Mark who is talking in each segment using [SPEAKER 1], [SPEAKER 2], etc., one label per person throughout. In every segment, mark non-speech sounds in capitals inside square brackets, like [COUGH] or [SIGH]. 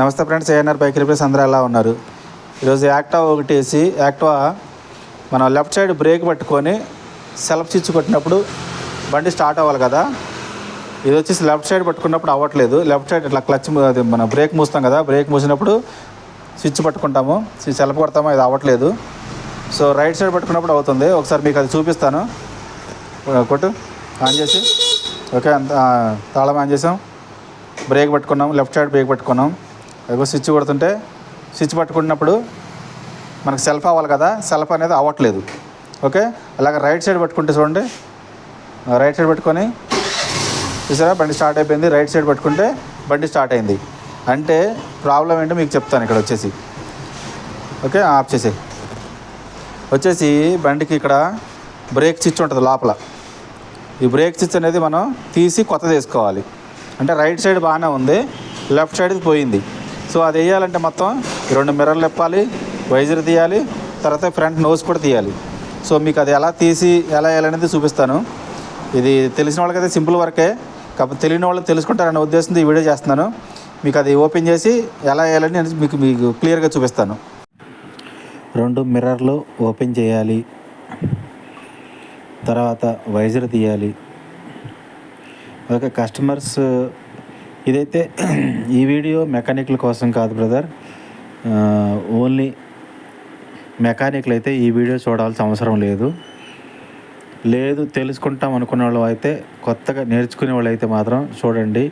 [SPEAKER 1] నమస్తే friends ANR bike repairs అందరూ ఎలా ఉన్నారు? ఈరోజు యాక్టా ఒకటి వేసి యాక్టా మనం లెఫ్ట్ సైడ్ బ్రేక్ పట్టుకొని సెల్ఫ్ స్విచ్ కొట్టినప్పుడు బండి స్టార్ట్ అవ్వాలి కదా. ఇది వచ్చేసి లెఫ్ట్ సైడ్ పట్టుకున్నప్పుడు అవ్వట్లేదు. లెఫ్ట్ సైడ్ ఇట్లా క్లచ్ అది మన బ్రేక్ మూస్తాం కదా బ్రేక్ మూసినప్పుడు స్విచ్ పట్టుకుంటాము. సెల్ఫ్ కొడతాము ఇది అవ్వట్లేదు. సో రైట్ సైడ్ పట్టుకున్నప్పుడు అవుతుంది. ఒకసారి మీకు అది చూపిస్తాను. కొట్టు. ఆన్ చేసి. ఓకే అంత తాళం ఆన్ చేసాం. బ్రేక్ పట్టుకున్నాం. లెఫ్ట్ సైడ్ బ్రేక్ పట్టుకున్నాం. అదిగో స్విచ్ కొడుతుంటే స్విచ్ పట్టుకున్నప్పుడు మనకు సెల్ఫ్ అవ్వాలి కదా సెల్ఫ్ అనేది అవ్వట్లేదు. ఓకే? అలాగే రైట్ సైడ్ పట్టుకుంటే చూడండి. రైట్ సైడ్ పట్టుకొని చూసారా? బండి స్టార్ట్ అయిపోయింది. రైట్ సైడ్ పట్టుకుంటే బండి స్టార్ట్ అయింది. అంటే ప్రాబ్లం ఏంటో మీకు చెప్తాను ఇక్కడ వచ్చేసి. ఓకే? ఆఫ్ చేసే వచ్చేసి బండికి ఇక్కడ బ్రేక్ స్విచ్ ఉంటుంది లోపల. ఈ బ్రేక్ స్విచ్ అనేది మనం తీసి కొత్తది వేసుకోవాలి. అంటే రైట్ సైడ్ బాగానే ఉంది లెఫ్ట్ సైడ్ పోయింది. సో అది వేయాలంటే మొత్తం రెండు మిర్రర్లు ఇప్పాలి వైజర్ తీయాలి తర్వాత ఫ్రంట్ నోస్ కూడా తీయాలి. సో మీకు అది ఎలా తీసి ఎలా వేయాలనేది చూపిస్తాను. ఇది తెలిసిన వాళ్ళకైతే సింపుల్ వర్కే. కాకపోతే తెలియని వాళ్ళు తెలుసుకుంటారనే ఉద్దేశంతో ఈ వీడియో చేస్తున్నాను. మీకు అది ఓపెన్ చేసి ఎలా వేయాలని మీకు మీకు క్లియర్గా చూపిస్తాను. రెండు మిర్రర్లు ఓపెన్ చేయాలి. తర్వాత వైజర్ తీయాలి. ఓకే కస్టమర్స్ ఇదైతే ఈ వీడియో మెకానిక్ల కోసం కాదు బ్రదర్. ఓన్లీ మెకానిక్లు అయితే ఈ వీడియో చూడాల్సిన అవసరం లేదు. లేదు తెలుసుకుంటాం అనుకునే వాళ్ళు అయితే కొత్తగా నేర్చుకునే వాళ్ళు అయితే మాత్రం చూడండి.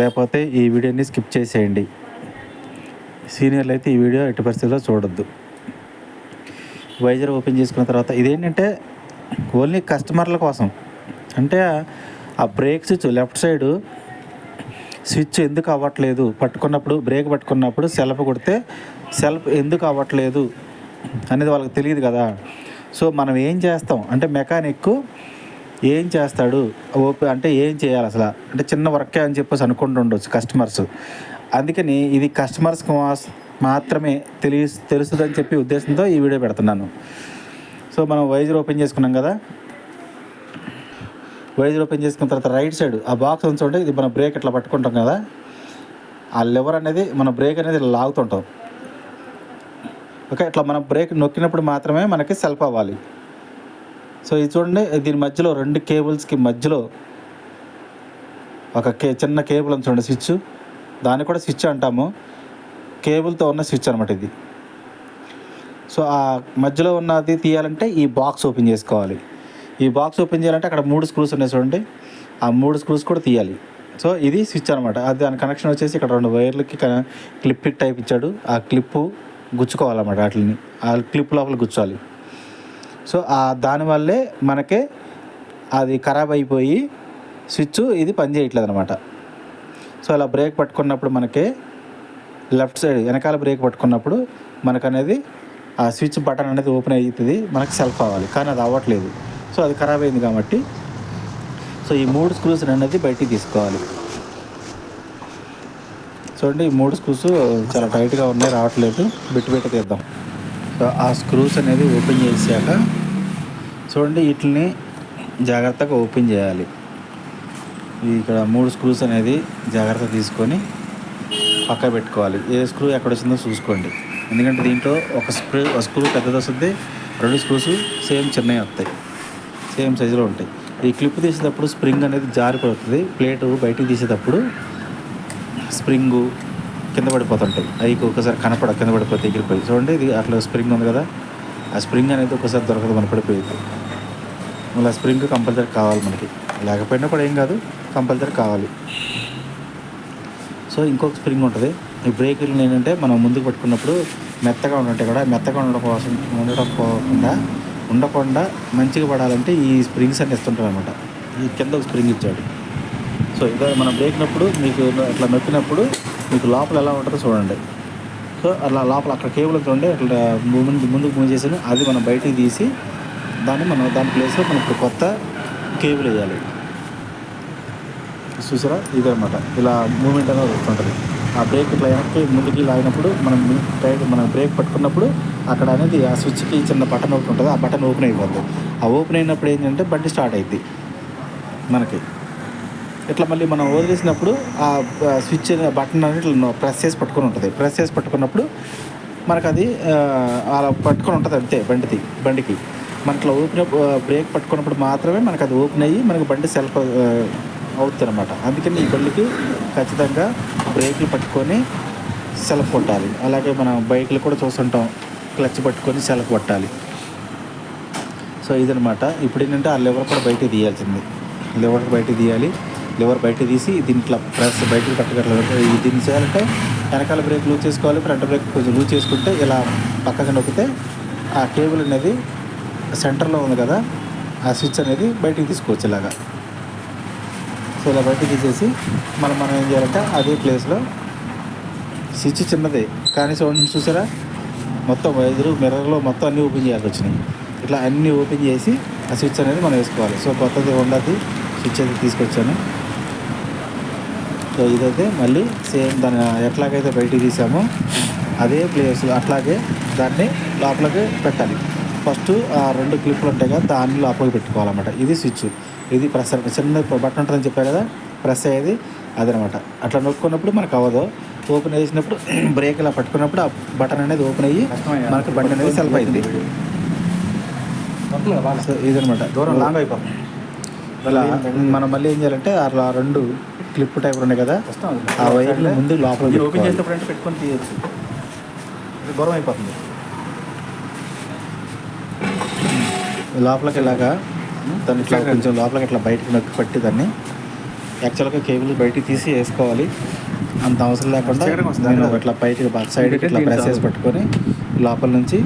[SPEAKER 1] లేకపోతే ఈ వీడియోని స్కిప్ చేసేయండి. సీనియర్లు అయితే ఈ వీడియో ఎట్టి పరిస్థితుల్లో చూడొద్దు. వైజర్ ఓపెన్ చేసుకున్న తర్వాత ఇదేంటంటే ఓన్లీ కస్టమర్ల కోసం. అంటే ఆ brake switch left side switch ఎందుకు అవ్వట్లేదు? పట్టుకున్నప్పుడు బ్రేక్ పట్టుకున్నప్పుడు సెల్ఫ్ కొడితే సెల్ఫ్ ఎందుకు అవ్వట్లేదు అనేది వాళ్ళకి తెలియదు కదా. సో మనం ఏం చేస్తాం? అంటే మెకానిక్ ఏం చేస్తాడు? ఓపెన్ అంటే ఏం చేయాలి అసలు? అంటే చిన్న వర్కే అని చెప్పేసి అనుకుంటుండొచ్చు కస్టమర్స్. అందుకని ఇది కస్టమర్స్కి మాత్రమే తెలియ తెలుస్తుందని చెప్పి ఉద్దేశంతో ఈ వీడియో పెడుతున్నాను. సో మనం వైజర్ ఓపెన్ చేసుకున్నాం కదా. వైజర్ ఓపెన్ చేసుకున్న తర్వాత రైట్ సైడ్ ఆ బాక్స్ ఉంచుంటే ఇది మన బ్రేక్ ఇట్లా పట్టుకుంటాం కదా. ఆ లెవర్ అనేది మన బ్రేక్ అనేది ఇలా లాగుతుంటాం. ఓకే ఇట్లా మనం బ్రేక్ నొక్కినప్పుడు మాత్రమే మనకి సెల్ఫ్ అవ్వాలి. సో ఇది చూడండి దీని మధ్యలో రెండు కేబుల్స్కి మధ్యలో ఒక కే చిన్న కేబుల్ అని చూడండి స్విచ్ దాన్ని కూడా స్విచ్ అంటాము. కేబుల్తో ఉన్న స్విచ్ అనమాట ఇది. సో ఆ మధ్యలో ఉన్నది తీయాలంటే ఈ బాక్స్ ఓపెన్ చేసుకోవాలి. ఈ బాక్స్ ఓపెన్ చేయాలంటే అక్కడ మూడు స్క్రూస్ ఉన్నాయి చూడండి. ఆ మూడు స్క్రూస్ కూడా తీయాలి. సో ఇది స్విచ్ అనమాట అది దాని కనెక్షన్ వచ్చేసి ఇక్కడ రెండు వైర్లకి క్లిప్ టైప్ ఇచ్చాడు. ఆ క్లిప్పు గుచ్చుకోవాలన్నమాట వాటిని. ఆ క్లిప్ లోపల గుచ్చాలి. సో ఆ దానివల్లే మనకే అది ఖరాబ్ అయిపోయి స్విచ్ ఇది పని చేయట్లేదు అనమాట సో అలా బ్రేక్ పట్టుకున్నప్పుడు మనకి లెఫ్ట్ సైడ్ వెనకాల బ్రేక్ పట్టుకున్నప్పుడు మనకు అనేది ఆ స్విచ్ బటన్ అనేది ఓపెన్ అవుతుంది. మనకి సెల్ఫ్ అవ్వాలి కానీ అది అవ్వట్లేదు. సో అది ఖరాబ్ అయింది కాబట్టి. సో ఈ మూడు స్క్రూస్ అనేది బయటికి తీసుకోవాలి. చూడండి ఈ మూడు స్క్రూస్ చాలా టైట్గా ఉన్నాయి రావట్లేదు. బిట్టు బిట్టు తీద్దాం. సో ఆ స్క్రూస్ అనేది ఓపెన్ చేసాక చూడండి వీటిని జాగ్రత్తగా ఓపెన్ చేయాలి. ఇక్కడ మూడు స్క్రూస్ అనేది జాగ్రత్త తీసుకొని పక్క పెట్టుకోవాలి. ఏ స్క్రూ ఎక్కడ వచ్చిందో చూసుకోండి. ఎందుకంటే దీంట్లో ఒక స్క్రూ ఒక స్క్రూ పెద్దది వస్తుంది రెండు స్క్రూస్ సేమ్ చిన్నవి వస్తాయి. సేమ్ సైజులో ఉంటాయి. ఈ క్లిప్ తీసేటప్పుడు స్ప్రింగ్ అనేది జారిపోతుంది. ప్లేటు బయటికి తీసేటప్పుడు స్ప్రింగు కింద పడిపోతుంటాయి. అవి ఒకసారి కనపడ కింద పడిపోతే ఎగిరిపోయి చూడండి ఇది అట్లా స్ప్రింగ్ ఉంది కదా. ఆ స్ప్రింగ్ అనేది ఒకసారి దొరకదు మన పడిపోయింది మళ్ళీ ఆ స్ప్రింగ్ కంపల్సరీ కావాలి మనకి. లేకపోయినా కూడా ఏం కాదు కంపల్సరీ కావాలి. సో ఇంకొక స్ప్రింగ్ ఉంటుంది. ఈ బ్రేకులు ఏంటంటే మనం ముందుకు పట్టుకున్నప్పుడు మెత్తగా ఉంటుంటాయి కూడా మెత్తగా ఉండడం కోసం ఉండడం పోకుండా ఉండకుండా మంచిగా పడాలంటే ఈ స్ప్రింగ్స్ అన్ని ఇస్తుంటారు అనమాట ఈ కింద ఒక స్ప్రింగ్ ఇచ్చాడు. సో ఇదే మనం బ్రేక్నప్పుడు మీకు అట్లా నొక్కినప్పుడు మీకు లోపల ఎలా ఉంటుందో చూడండి. సో అలా లోపల అక్కడ కేబుల్ చూడండి అట్లా ముందు ముందుకు మూవ్ చేసాను అది మనం బయటికి తీసి దాన్ని మనం దాని ప్లేస్లో మనం ఇప్పుడు కొత్త కేబుల్ వేయాలి. చూసారా? ఇదే అనమాట ఇలా మూమెంట్ అనేది వస్తుంటుంది. ఆ బ్రేక్ ఇట్లా వెనక్కి ముందుకి లాగినప్పుడు మనం టైట్ మనం బ్రేక్ పట్టుకున్నప్పుడు అక్కడ అనేది ఆ స్విచ్కి చిన్న బటన్ ఒకటి ఉంటుంది ఆ బటన్ ఓపెన్ అయిపోతుంది ఆ ఓపెన్ అయినప్పుడు ఏంటంటే బండి స్టార్ట్ అయింది మనకి. ఇట్లా మళ్ళీ మనం వదిలేసినప్పుడు ఆ స్విచ్ బటన్ అనేది ఇట్లా ప్రెస్ చేసి పట్టుకొని ఉంటుంది. ప్రెస్ చేసి పట్టుకున్నప్పుడు మనకు అది అలా పట్టుకొని ఉంటుంది అంతే బండిది బండికి. మన ఇట్లా ఓపెన్ బ్రేక్ పట్టుకున్నప్పుడు మాత్రమే మనకు అది ఓపెన్ అయ్యి మనకు బండి సెల్ఫ్ అవుతుంది అనమాట అందుకని ఈ బండికి ఖచ్చితంగా బ్రేక్లు పట్టుకొని సెల్ఫ్ కొట్టాలి. అలాగే మనం బైక్లు కూడా చూస్తుంటాం. క్లచ్ పట్టుకొని సెల్ఫ్ కొట్టాలి. సో ఇదనమాట ఇప్పుడు ఏంటంటే ఆ లివర్ కూడా బయటికి తీయాల్సింది. లివర్ బయటికి తీయాలి. లివర్ బయట తీసి దీంట్లో ప్రెస్ బయటకు పట్టుకోవట్లేదు దీన్ని చేయాలంటే వెనకాల బ్రేక్ లూజ్ చేసుకోవాలి. ఫ్రంట్ బ్రేక్ కొంచెం లూజ్ చేసుకుంటే ఇలా పక్కకి నొక్కితే ఆ కేబుల్ అనేది సెంటర్లో ఉంది కదా ఆ స్విచ్ అనేది బయటికి తీసుకోవచ్చు ఇలాగా. సో ఇలా బయటికి తీసేసి మనం మనం ఏం చేయాలంటే అదే ప్లేస్లో స్విచ్ చిన్నదే. కానీ సౌండ్ చూసారా? మొత్తం ఎదురు మిర్రర్లో మొత్తం అన్నీ ఓపెన్ చేయాల్సి వచ్చినాయి. ఇట్లా అన్నీ ఓపెన్ చేసి ఆ స్విచ్ అనేది మనం వేసుకోవాలి. సో కొత్తది ఉండదు స్విచ్ అయితే తీసుకొచ్చాను. సో ఇదైతే మళ్ళీ సేమ్ దాని ఎట్లాగైతే బయటికి తీసామో అదే ప్లేస్లో అట్లాగే దాన్ని లోపలికి పెట్టాలి. ఫస్ట్ ఆ రెండు క్లిప్లు ఉంటాయి కదా దాన్ని లోపలికి పెట్టుకోవాలన్నమాట. ఇది స్విచ్ ఇది ప్రెస్ చిన్న బటన్ ఉంటుందని చెప్పారు కదా ప్రెస్ అయ్యేది అదనమాట. అట్లా నొక్కున్నప్పుడు మనకు అవ్వదు. ఓపెన్ చేసినప్పుడు [CLEARS THROAT] బ్రేక్ ఇలా పట్టుకున్నప్పుడు ఆ బటన్ అనేది ఓపెన్ అయ్యి మనకి బండి అనేది సెల్ఫ్ అయింది. ఇదనమాట దూరం లాంగ్ అయిపోతుంది. ఇలా మనం మళ్ళీ ఏం చేయాలంటే అలా రెండు క్లిప్ టైప్ ఉన్నాయి కదా. ఆ వైర్లు ముందు లోపల
[SPEAKER 2] ఓపెన్. చేసేటప్పుడు అంటే పెట్టుకొని తీయచ్చు. దూరం అయిపోతుంది.
[SPEAKER 1] లోపలికి ఇలాగా దాన్ని ఇట్లా కొంచెం లోపలికి ఇట్లా బయటకు నొక్కి పట్టి దాన్ని యాక్చువల్గా కేబుల్ బయటికి తీసి వేసుకోవాలి. అంత అవసరం లేకుండా? నేను ఇట్లా బయటకి బాక్ సైడ్ ఇట్లా ప్రెస్ చేసి పట్టుకొని లోపల నుంచి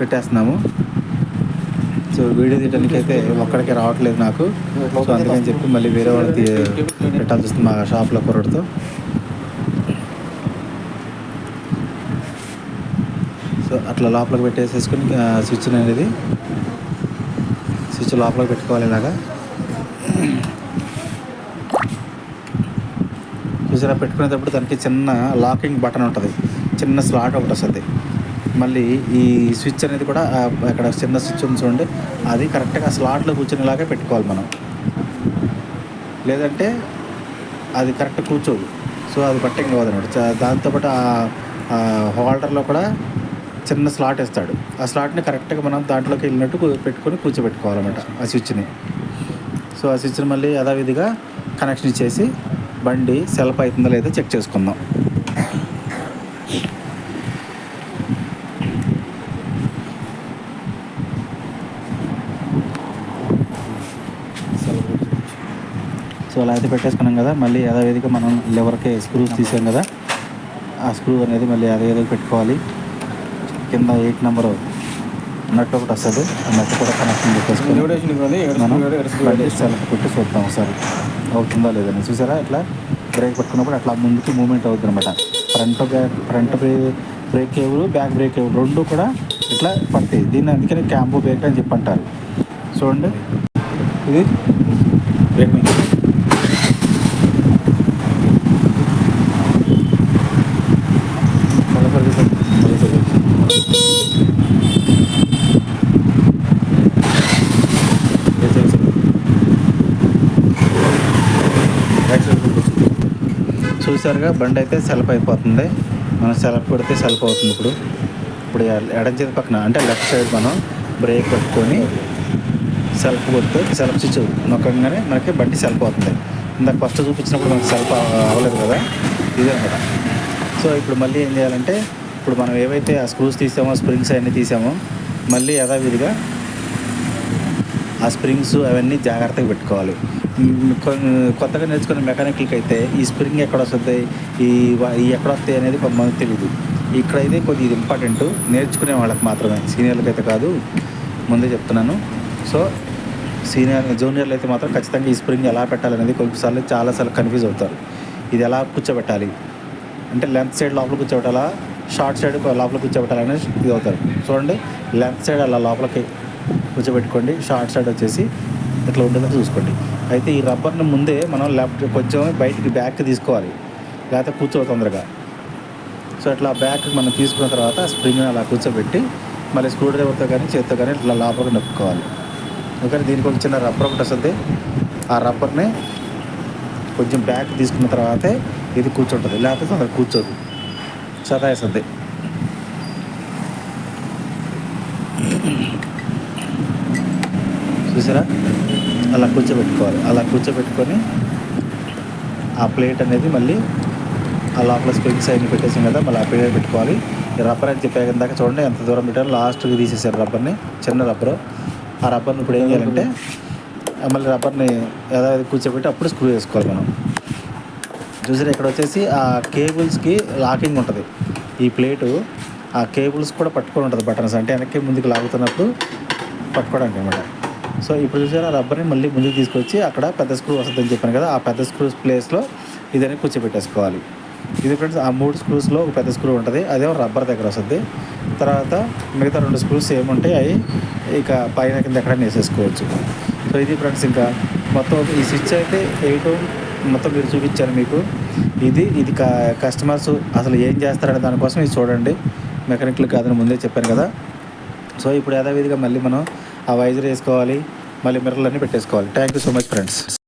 [SPEAKER 1] పెట్టేస్తున్నాము. సో వీడియో తీయడానికి అయితే ఒక్కడికే రావట్లేదు నాకు. సో అందుకని చెప్పి మళ్ళీ వేరే వాళ్ళు తీ పెట్టాల్సి వస్తుంది మా షాప్లో కుర్రడితో సో అట్లా లోపలికి పెట్టేసేసుకుని స్విచ్ అనేది స్విచ్ లోపలికి పెట్టుకోవాలి ఇలాగా. చూసారా పెట్టుకునేటప్పుడు దానికి చిన్న లాకింగ్ బటన్ ఉంటుంది. చిన్న స్లాట్ ఒకటి వస్తుంది. మళ్ళీ ఈ స్విచ్ అనేది కూడా అక్కడ చిన్న స్విచ్ ఉంది చూడండి. అది కరెక్ట్గా స్లాట్లో కూర్చునేలాగే పెట్టుకోవాలి మనం. లేదంటే అది కరెక్ట్ కూర్చోదు. సో అది బట్టింగ్ అవ్వదు దాంతోపాటు ఆ హోల్డర్లో కూడా చిన్న స్లాట్ ఇస్తాడు ఆ స్లాట్ని కరెక్ట్గా మనం దాంట్లోకి వెళ్ళినట్టు పెట్టుకొని కూర్చోబెట్టుకోవాలన్నమాట ఆ స్విచ్ని. సో ఆ స్విచ్ని మళ్ళీ యథావిధిగా కనెక్షన్ ఇచ్చేసి బండి సెల్ఫ్ అవుతుందో లేదో చెక్ చేసుకుందాం. సో అలా అయితే పెట్టేసుకున్నాం కదా మళ్ళీ యథావిధిగా మనం లివర్కి స్క్రూస్ తీసాం కదా ఆ స్క్రూ అనేది మళ్ళీ యథావిధిగా పెట్టుకోవాలి. కింద ఎయిట్ నెంబర్ నట్ ఒకటి వస్తుంది. ఆ నట్ కూడా కనెక్షన్ పెట్టేసుకొని మనం బండి సెల్ఫ్ పెట్టి చూద్దాం ఒకసారి. అవుతుందా లేదని చూసారా? ఇట్లా బ్రేక్ పట్టుకున్నప్పుడు అట్లా ముందుకి మూమెంట్ అవుతుంది అనమాట front back front brake cable back brake cable రెండు కూడా ఇట్లా పడతాయి. దీన్ని అందుకని క్యాంపు బ్రేక్ అని చెప్పి అంటారు చూడండి. ఇది బ్రేక్ చూసారుగా బండి అయితే సెల్ఫ్ అయిపోతుంది. మనం సెల్ఫ్ పెడితే సెల్ఫ్ అవుతుంది ఇప్పుడు. ఇప్పుడు ఎడం చేతి పక్కన అంటే లెఫ్ట్ సైడ్ మనం బ్రేక్ పెట్టుకొని సెల్ఫ్ కొడితే సెల్ఫ్ స్విచ్ నొక్కగానే మనకి బండి సెల్ఫ్ అవుతుంది. ఇందాక ఫస్ట్ చూపించినప్పుడు మనకి సెల్ఫ్ అవ్వలేదు కదా? ఇదే అనమాట సో ఇప్పుడు మళ్ళీ ఏం చేయాలంటే ఇప్పుడు మనం ఏవైతే ఆ స్క్రూస్ తీసామో స్ప్రింగ్స్ అవన్నీ తీసామో మళ్ళీ యథావిధిగా ఆ స్ప్రింగ్స్ అవన్నీ జాగ్రత్తగా పెట్టుకోవాలి. కొత్తగా నేర్చుకునే మెకానిక్లకి అయితే ఈ స్ప్రింగ్ ఎక్కడ వస్తుంది? ఈ ఈ ఎక్కడ వస్తాయి అనేది కొంతమంది తెలియదు ఇక్కడైతే కొద్దిగా ఇది ఇంపార్టెంట్ నేర్చుకునే వాళ్ళకి మాత్రమే. సీనియర్లకి అయితే కాదు. ముందే చెప్తున్నాను. సో సీనియర్ జూనియర్లు అయితే మాత్రం ఖచ్చితంగా ఈ స్ప్రింగ్ ఎలా పెట్టాలనేది కొన్నిసార్లు చాలాసార్లు కన్ఫ్యూజ్ అవుతారు. ఇది ఎలా కూర్చోబెట్టాలి? అంటే లెంత్ సైడ్ లోపల కూర్చోబెట్టాలా? షార్ట్ సైడ్ లోపల కూర్చోబెట్టాలనే ఇది అవుతారు. చూడండి. లెంత్ సైడ్ అలా లోపలికి కూర్చోబెట్టుకోండి. షార్ట్ సైడ్ వచ్చేసి ఇట్లా ఉండేదని చూసుకోండి. అయితే ఈ రబ్బర్ని ముందే మనం లెఫ్ట్ కొంచెం బయటికి బ్యాక్ తీసుకోవాలి. లేకపోతే కూర్చో తొందరగా. సో ఇట్లా బ్యాక్ మనం తీసుకున్న తర్వాత స్ప్రింగ్ అలా కూర్చోబెట్టి మళ్ళీ స్క్రూ డ్రైవర్తో కానీ చేత్తో కానీ ఇట్లా లోపలికి నొక్కుకోవాలి. ఎందుకంటే దీనికి ఒక చిన్న రబ్బర్ ఒకటి వస్తుంది. ఆ రబ్బర్ని కొంచెం బ్యాక్ తీసుకున్న తర్వాతే ఇది కూర్చుంటుంది. లేకపోతే తొందరగా కూర్చోదు. సతాయిస్తుంది. చూసారా? అలా కూర్చోబెట్టుకోవాలి. అలా కూర్చోబెట్టుకొని ఆ ప్లేట్ అనేది మళ్ళీ ఆ లోపల స్ప్రింగ్స్ అన్ని పెట్టేసాం కదా మళ్ళీ ఆ ప్లేట్ పెట్టుకోవాలి. ఈ రబ్బర్ అని చెప్పాక దాకా చూడండి ఎంత దూరం పెట్టారు లాస్ట్కి తీసేసారు రబ్బర్ని చిన్న రబ్బరు. ఆ రబ్బర్ని ఇప్పుడు ఏం చేయాలంటే మళ్ళీ రబ్బర్ని యథావిధి కూర్చోబెట్టి అప్పుడు స్క్రూ వేసుకోవాలి మనం. చూసారా ఇక్కడ వచ్చేసి ఆ కేబుల్స్కి లాకింగ్ ఉంటుంది. ఈ ప్లేటు ఆ కేబుల్స్ కూడా పట్టుకొని ఉంటుంది బటన్స్. అంటే వెనక్కి ముందుకు లాగుతున్నప్పుడు పట్టుకోవడానికి అనమాట సో ఇప్పుడు చూసారా రబ్బర్ని మళ్ళీ ముందుకు తీసుకొచ్చి అక్కడ పెద్ద స్క్రూ వస్తుందని చెప్పాను కదా ఆ పెద్ద స్క్రూ ప్లేస్లో ఇదని కూర్చోబెట్టేసుకోవాలి. ఇది ఫ్రెండ్స్ ఆ మూడు స్క్రూస్లో ఒక పెద్ద స్క్రూ ఉంటుంది అదేమో రబ్బర్ దగ్గర వస్తుంది. తర్వాత మిగతా రెండు స్క్రూస్ ఏముంటాయి అవి ఇక పైన కింద ఎక్కడైనా వేసేసుకోవచ్చు. సో ఇది ఫ్రెండ్స్ ఇంకా మొత్తం ఈ స్విచ్ అయితే ఎయిట్ మొత్తం మీరు చూపించాను మీకు. ఇది ఇది కస్టమర్స్ అసలు ఏం చేస్తారనే దానికోసం ఇది చూడండి. మెకానిక్లు కాదని ముందే చెప్పాను కదా. సో ఇప్పుడు యథావిధిగా మళ్ళీ మనం ఆ వైజర్ వేసుకోవాలి మళ్ళీ మిరర్లన్నీ పెట్టేసుకోవాలి. Thank you so much friends